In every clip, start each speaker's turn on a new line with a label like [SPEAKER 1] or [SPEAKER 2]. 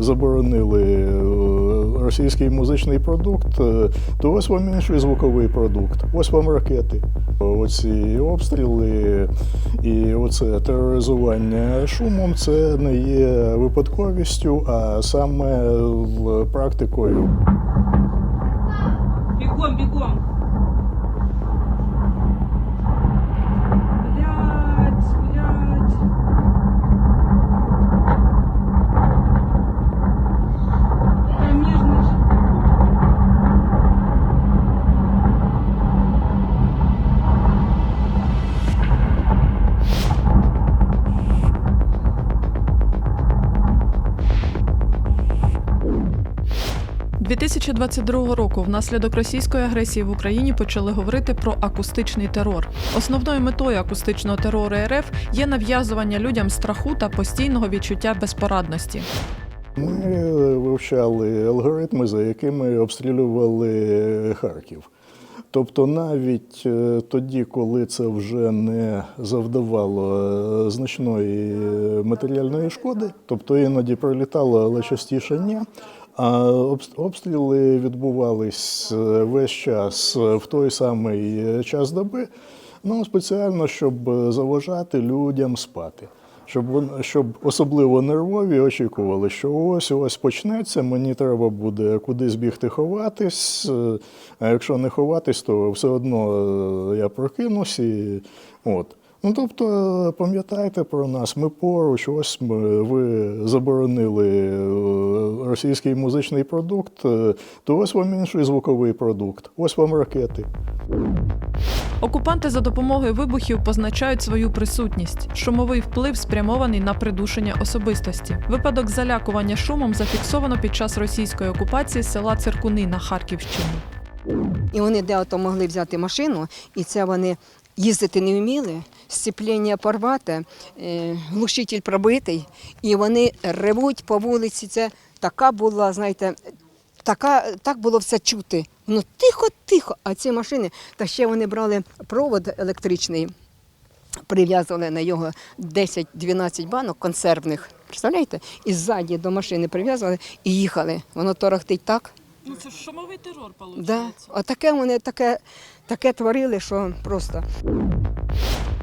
[SPEAKER 1] заборонили е, російський музичний продукт, е, то ось вам інший звуковий продукт, ось вам ракети. Оці обстріли і оце тероризування шумом це не є випадковістю, а саме практикою.
[SPEAKER 2] 2022 року внаслідок російської агресії в Україні почали говорити про акустичний терор. Основною метою акустичного терору РФ є нав'язування людям страху та постійного відчуття безпорадності.
[SPEAKER 1] Ми вивчали алгоритми, за якими обстрілювали Харків. Тобто навіть е, тоді, коли це вже не завдавало е, значної матеріальної шкоди, тобто іноді прилітало, але частіше ні. Обстріли відбувались е, весь час в той самий час доби, ну спеціально, щоб заважати людям спати. Щоб щоб особливо нервові очікували, що ось ось почнеться, мені треба буде кудись бігти ховатись. е, А якщо не ховатись, то все одно е, я прокинусь і от. Ну тобто, пам'ятайте про нас, ми поруч, ось ми, ви заборонили е, російський музичний продукт, е, то ось вам інший звуковий продукт, ось вам ракети.
[SPEAKER 2] Окупанти за допомогою вибухів позначають свою присутність. Шумовий вплив спрямований на придушення особистості. Випадок залякування шумом зафіксовано під час російської окупації села Циркуни на Харківщині.
[SPEAKER 3] І вони де ото могли взяти машину, і це вони їздити не вміли, сцеплення порвате, е, глушитель пробитий, і вони ревуть по вулиці. Це така була, знаєте, така, так було все чути. Ну тихо-тихо. А ці машини, та ще вони брали провод електричний, прив'язували на його 10-12 банок консервних. Представляєте? І ззаді до машини прив'язували і їхали. Воно торохтить так.
[SPEAKER 2] Ну це ж шумовий терор, виходить.
[SPEAKER 3] Да. таке вони таке, таке творили, що просто.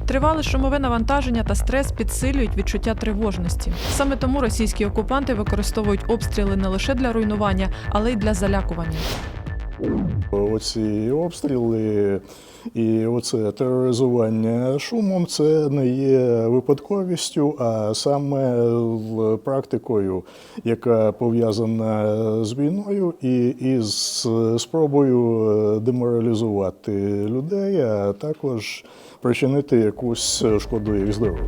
[SPEAKER 2] Тривале шумове навантаження та стрес підсилюють відчуття тривожності. Саме тому російські окупанти використовують обстріли не лише для руйнування, але й для залякування.
[SPEAKER 1] Оці обстріли і оце тероризування шумом це не є випадковістю, а саме практикою, яка пов'язана з війною і із спробою е, деморалізувати людей, а також причинити якусь шкоду їх здоров'ю.